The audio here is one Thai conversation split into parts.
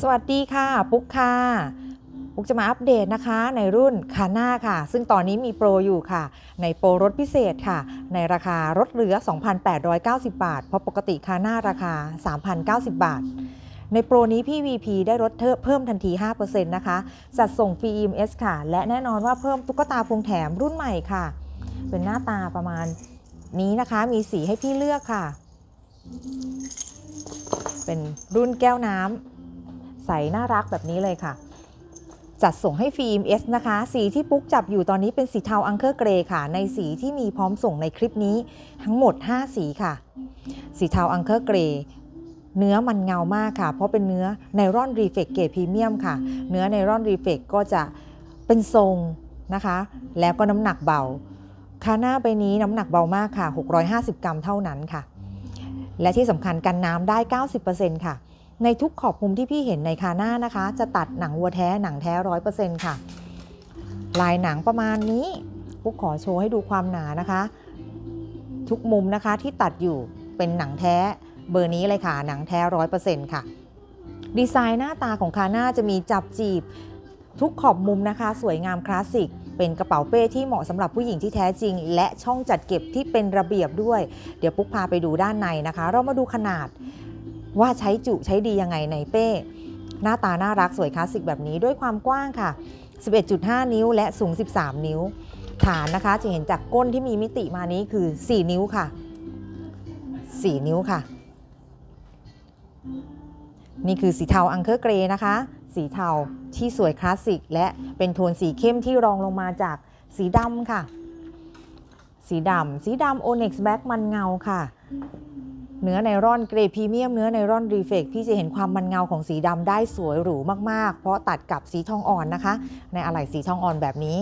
สวัสดีค่ะ ปุ๊กค่ะ ปุ๊กจะมาอัปเดตนะคะ ในรุ่นคาน่าค่ะ ซึ่งตอนนี้มีโปรอยู่ค่ะ ในโปรรถพิเศษค่ะ ในราคารถเหลือ 2,890 บาท เพราะปกติคาน่าราคา 3,090 บาท ในโปรนี้พี่ VP ได้ลดเพิ่มทันที 5%นะคะ จัดส่งฟรี EMS ค่ะ และแน่นอนว่าเพิ่มตุ๊กตาพวงแถมรุ่นใหม่ค่ะ เป็นหน้าตาประมาณนี้นะคะ มีสีให้พี่เลือกค่ะ เป็นรุ่นแก้วน้ำ ใสน่ารักแบบนี้เลยค่ะ จัดส่งให้ฟิล์ม S นะคะ สีที่ปุ๊กจับอยู่ตอนนี้เป็นสีเทาอังเคอร์เกรย์ค่ะ ในสีที่มีพร้อมส่งในคลิปนี้ทั้งหมด 5 สีค่ะ สีเทาอังเคอร์เกรย์เนื้อมันเงามากค่ะ เพราะเป็นเนื้อไนรอนรีเฟกเกรพรีเมียมค่ะ เนื้อไนรอนรีเฟกก็จะเป็นทรงนะคะ แล้วก็น้ำหนักเบาคาหน้าใบนี้น้ำหนักเบามากค่ะ 650 กรัมเท่านั้นค่ะ และที่สำคัญกันน้ำได้ 90%ค่ะ ในทุกขอบมุมที่พี่เห็นในคาหน้านะคะ จะตัดหนังวัวแท้หนังแท้ร้อยเปอร์เซ็นต์ค่ะ ลายหนังประมาณนี้ปุ๊กขอโชว์ให้ดูความหนานะคะ ทุกมุมนะคะที่ตัดอยู่เป็นหนังแท้เบอร์นี้เลยค่ะ หนังแท้ร้อยเปอร์เซ็นต์ค่ะ ดีไซน์หน้าตาของคาหน้าจะมีจับจีบ ทุกขอบมุมนะคะ สวยงามคลาสสิกเป็นกระเป๋าเป้ที่เหมาะสำหรับผู้หญิงที่แท้จริง และช่องจัดเก็บที่เป็นระเบียบด้วย เดี๋ยวปุ๊กพาไปดูด้านในนะคะ เรามาดูขนาด ว่าใช้จุใช้ดียังไงในเป้ หน้าตาน่ารักสวยคลาสสิกแบบนี้ด้วยความกว้างค่ะ 11.5 นิ้วและสูง 13 นิ้ว ฐานนะคะจะเห็นจากก้นที่มีมิติมานี้คือ 4 นิ้วค่ะ 4 นิ้วค่ะ นี่คือสีเทาอังเคอร์เกรย์นะคะ สีเทาที่สวยคลาสสิก และเป็นโทนสีเข้มที่รองลงมาจากสีดำค่ะ สีดำสีดำ Onyx Black มันเงาค่ะ เนื้อไนร่อนเกรดพรีเมียมเนื้อไนร่อนรีเฟกพี่จะเห็นความมันเงาของสีดำได้สวยหรูมากๆ เพราะตัดกับสีทองอ่อนนะคะ ในอะไหล่สีทองอ่อนแบบนี้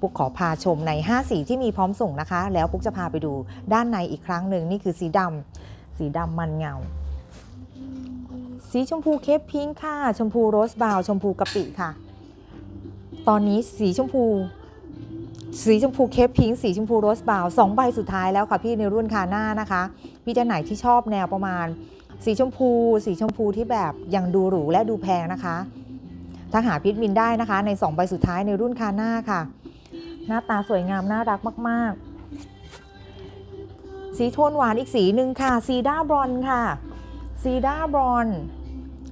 ปุ๊กขอพาชมใน 5 สีที่มีพร้อมส่งนะคะ แล้วปุ๊กจะพาไปดูด้านในอีกครั้งหนึ่งนี่คือสีดำสีดำมันเงา สีชมพูเคปพิงค์ค่ะ ชมพูโรสบาวชมพูกะปิค่ะ ตอนนี้สีชมพู สีชมพูเคปพิงค์สีชมพูโรสบาวสองใบสุดท้ายแล้วค่ะพี่ในรุ่นคาน่านะคะพี่จะไหนที่ชอบแนวประมาณ สีชมพู สีชมพูที่แบบยังดูหรูและดูแพงนะคะทักหาพิทมินได้นะคะ ใน 2 ใบสุดท้ายในรุ่นคาน่าค่ะ หน้าตาสวยงามน่ารักมาก ๆ สีโทนหวานอีกสีหนึ่งค่ะซีด้าบรอนค่ะซีด้าบรอน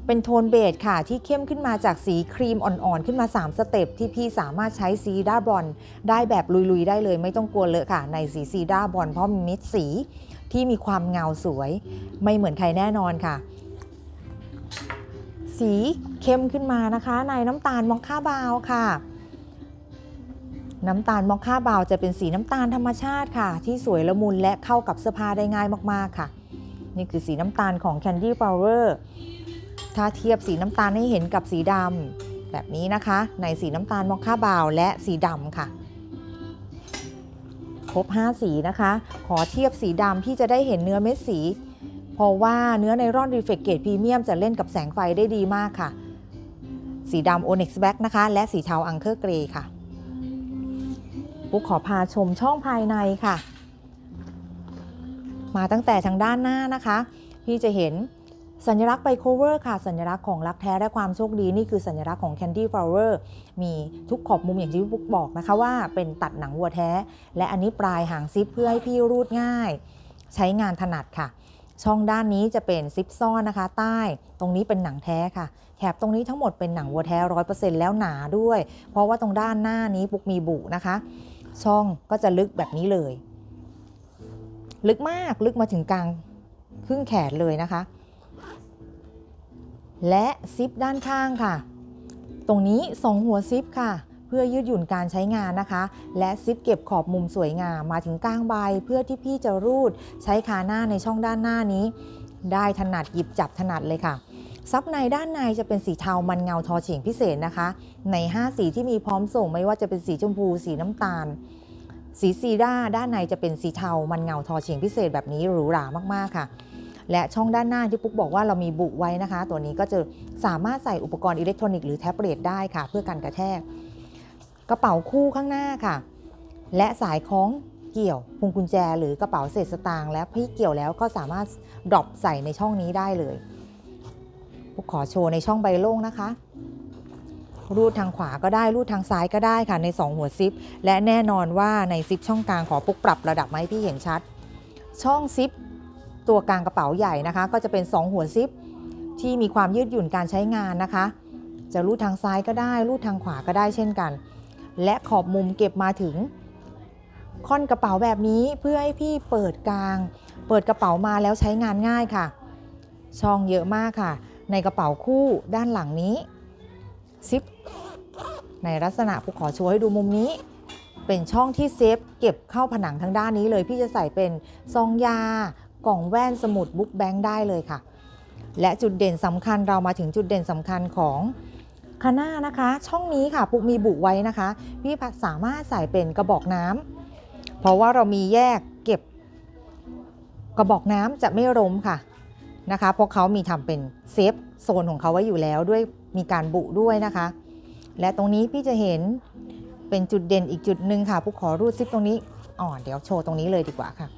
เป็นโทนเบจค่ะที่เข้มขึ้นมาจากสีครีมอ่อนๆ ขึ้นมา 3 สเต็ปที่พี่สามารถใช้ซีด้าบอนได้แบบลุยๆ ได้เลยไม่ต้องกลัวเลอะค่ะ ในสีซีด้าบอนเพราะมีมิดสีที่มีความเงาสวย ไม่เหมือนใครแน่นอนค่ะ สีเข้มขึ้นมานะคะ ในน้ำตาลมอคค่าบาวค่ะ น้ำตาลมอคค่าบาวจะเป็นสีน้ำตาลธรรมชาติค่ะ ที่สวยละมุนและเข้ากับเสื้อผ้าได้ง่ายมากๆค่ะ นี่คือสีน้ำตาลของ Candy Flower ถ้าเทียบสีน้ำตาลให้เห็นกับสีดำแบบนี้นะคะ ในสีน้ำตาลมอคค่าบาวและสีดำค่ะ ครบ 5 สีนะคะ ขอเทียบสีดำพี่จะได้เห็นเนื้อเม็ดสี เพราะว่าเนื้อไนรอนรีเฟกเกตพรีเมียมจะเล่นกับแสงไฟได้ดีมากค่ะ สีดำ Onyx Black นะคะ และสีเทาอังเคอร์เกรย์ค่ะปุ๊กขอพาชมช่องภายในค่ะ มาตั้งแต่ทางด้านหน้านะคะ พี่จะเห็น สัญลักษณ์ไบโคเวอร์ค่ะ สัญลักษณ์ของรักแท้และความโชคดีนี่คือสัญลักษณ์ของ Candy Flower มีทุกขอบมุมอย่างที่ปุ๊กบอกนะคะว่าเป็นตัดหนังวัวแท้ และอันนี้ปลายหางซิปเพื่อให้พี่รูดง่าย ใช้งานถนัดค่ะ ช่องด้านนี้จะเป็นซิปซ่อนนะคะ ใต้ตรงนี้เป็นหนังแท้ค่ะแถบตรงนี้ทั้งหมดเป็นหนังวัวแท้ร้อยเปอร์เซ็นต์แล้วหนาด้วย เพราะว่าตรงด้านหน้านี้ปุกมีบุนะคะ ช่องก็จะลึกแบบนี้เลย ลึกมากลึกมาถึงกลางครึ่งแขนเลยนะคะ และซิปด้านข้างค่ะ ตรงนี้สองหัวซิปค่ะ เพื่อยืดหยุ่นการใช้งานนะคะ และซิปเก็บขอบมุมสวยงามมาถึงกลางใบ เพื่อที่พี่จะรูดใช้ขาหน้าในช่องด้านหน้านี้ ได้ถนัดหยิบจับถนัดเลยค่ะซับในด้านในจะเป็นสีเทามันเงาทอเฉียงพิเศษนะคะ ใน 5 สีที่มีพร้อมส่งไม่ว่าจะเป็นสีชมพู สีน้ำตาล สีซีด้าด้านในจะเป็นสีเทามันเงาทอเฉียงพิเศษแบบนี้หรูหรามากๆค่ะ และช่องด้านหน้าที่ปุ๊กบอกว่าเรามีบุไว้นะคะ ตัวนี้ก็จะสามารถใส่อุปกรณ์อิเล็กทรอนิกส์หรือแท็บเล็ตได้ค่ะ เพื่อกันกระแทก กระเป๋าคู่ข้างหน้าค่ะ และสายคล้องเกี่ยวพวงกุญแจ หรือกระเป๋าเศษสตางค์แล้วพี่เกี่ยวแล้วก็สามารถดรอปใส่ในช่องนี้ได้เลยปุ๊กขอโชว์ในช่องใบโล่งนะคะรูดทางขวาก็ได้รูดทางซ้ายก็ได้ค่ะใน 2 หัวซิป และแน่นอนว่าในซิปช่องกลางขอปุกปรับระดับมาให้พี่เห็นชัด ช่องซิป ตัวกลางกระเป๋าใหญ่นะคะ ก็จะเป็น 2 หัวซิป ที่มีความยืดหยุ่นการใช้งานนะคะ จะรูดทางซ้ายก็ได้ รูดทางขวาก็ได้เช่นกัน และขอบมุมเก็บมาถึง ค่อนกระเป๋าแบบนี้เพื่อให้พี่เปิดกลาง เปิดกระเป๋ามาแล้วใช้งานง่ายค่ะ ช่องเยอะมากค่ะ ในกระเป๋าคู่ด้านหลังนี้ซิปในลักษณะผู้ขอโชว์ให้ดูมุมนี้ เป็นช่องที่เซฟเก็บเข้าผนังทางด้านนี้เลย พี่จะใส่เป็นซองยา กล่องแว่นสมุดบุ๊กแบงค์ได้เลยค่ะ และจุดเด่นสำคัญเรามาถึงจุดเด่นสำคัญของคาน่านะคะ ช่องนี้ค่ะปุกมีบุไว้นะคะพี่สามารถใส่เป็นกระบอกน้ำเพราะว่าเรามีแยกเก็บ กระบอกน้ำจะไม่ล้มค่ะนะคะ เพราะเขามีทำเป็นเซฟโซนของเขาไว้อยู่แล้วด้วยมีการบุด้วยนะคะ และตรงนี้พี่จะเห็นเป็นจุดเด่นอีกจุดหนึ่งค่ะปุ๊กขอรูดซิปตรงนี้อ๋อเดี๋ยวโชว์ตรงนี้เลยดีกว่าค่ะ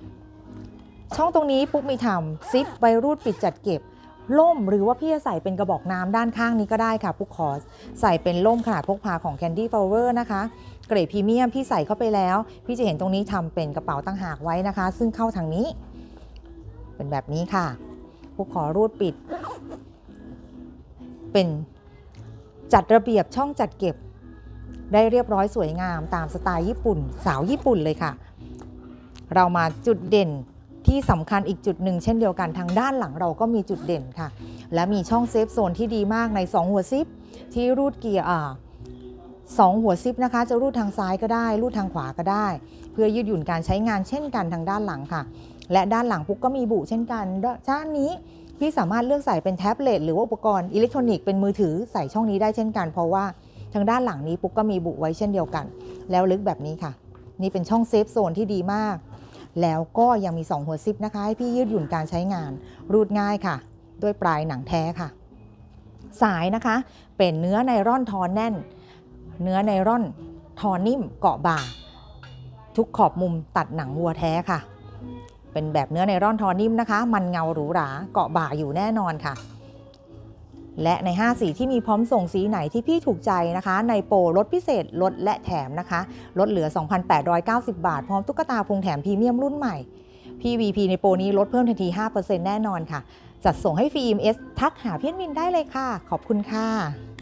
ช่องตรงนี้ปุ๊กมีทำซิปไวรูดปิดจัดเก็บ ล่มหรือว่าพี่จะใส่เป็นกระบอกน้ำด้านข้างนี้ก็ได้ค่ะปุ๊กขอใส่เป็นล่มขนาดพกพาของ Candy Flower นะคะ เกรดพรีเมียมพี่ใส่เข้าไปแล้ว พี่จะเห็นตรงนี้ทำเป็นกระเป๋าตั้งหากไว้นะคะ ซึ่งเข้าทางนี้ เป็นแบบนี้ค่ะปุ๊กขอรูดปิด เป็นจัดระเบียบช่องจัดเก็บ ได้เรียบร้อยสวยงามตามสไตล์ญี่ปุ่น สาวญี่ปุ่นเลยค่ะ เรามาจุดเด่น ที่สำคัญอีกจุดหนึ่งเช่นเดียวกันทางด้านหลังเราก็มีจุดเด่นค่ะ และมีช่องเซฟโซนที่ดีมากใน 2 หัวซิป ที่รูดเกียร์สองหัวซิปนะคะ จะรูดทางซ้ายก็ได้รูดทางขวาก็ได้ เพื่อยืดหยุ่นการใช้งานเช่นกันทางด้านหลังค่ะ และด้านหลังปุ๊กก็มีบุเช่นกันด้านนี้พี่สามารถเลือกใส่เป็นแท็บเล็ตหรือว่าอุปกรณ์อิเล็กทรอนิกส์เป็นมือถือใส่ช่องนี้ได้เช่นกัน เพราะว่าทางด้านหลังนี้ปุ๊กก็มีบุไว้เช่นเดียวกัน แล้วลึกแบบนี้ค่ะ นี่เป็นช่องเซฟโซนที่ดีมาก แล้วก็ยังมี 2 หัวซิปนะคะ ให้พี่ยืดหยุ่นการใช้งาน รูดง่ายค่ะ ด้วยปลายหนังแท้ค่ะ สายนะคะ เป็นเนื้อไนร่อนทอแน่น เนื้อไนร่อนทอนิ่มเกาะบ่า ทุกขอบมุมตัดหนังวัวแท้ค่ะ เป็นแบบเนื้อไนร่อนทอนิ่มนะคะ มันเงาหรูหราเกาะบ่าอยู่แน่นอนค่ะ และใน 5 สีที่มีพร้อมส่งสีไหนที่พี่ถูกใจนะคะ ในโปรลดพิเศษลดและแถมนะคะ ลดเหลือ 2,890 บาท พร้อมตุ๊กตาพงแถมพรีเมียมรุ่นใหม่พี่ VP ในโปรนี้ลดเพิ่มทันที 5%แน่นอนค่ะ จัดส่งให้ฟรี EMS ทักหาเพี้ยนวินได้เลยค่ะ ขอบคุณค่ะ